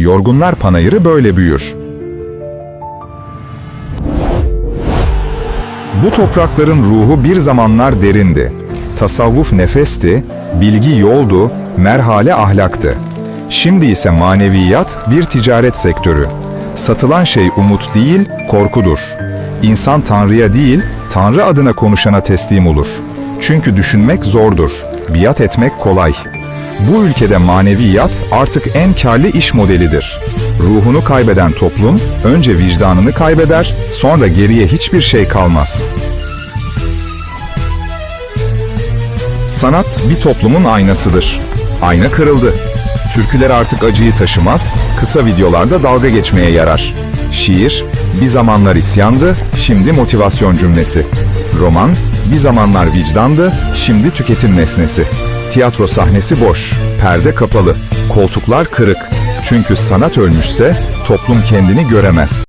Yorgunlar panayırı böyle büyür. Bu toprakların ruhu bir zamanlar derindi. Tasavvuf nefesti, bilgi yoldu, merhale ahlaktı. Şimdi ise maneviyat bir ticaret sektörü. Satılan şey umut değil, korkudur. İnsan Tanrı'ya değil, Tanrı adına konuşana teslim olur. Çünkü düşünmek zordur, biat etmek kolay. Bu ülkede maneviyat artık en karlı iş modelidir. Ruhunu kaybeden toplum önce vicdanını kaybeder, sonra geriye hiçbir şey kalmaz. Sanat bir toplumun aynasıdır. Ayna kırıldı. Türküler artık acıyı taşımaz, kısa videolarda dalga geçmeye yarar. Şiir, bir zamanlar isyandı, şimdi motivasyon cümlesi. Roman, bir zamanlar vicdandı, şimdi tüketim nesnesi. Tiyatro sahnesi boş, perde kapalı, koltuklar kırık. Çünkü sanat ölmüşse toplum kendini göremez.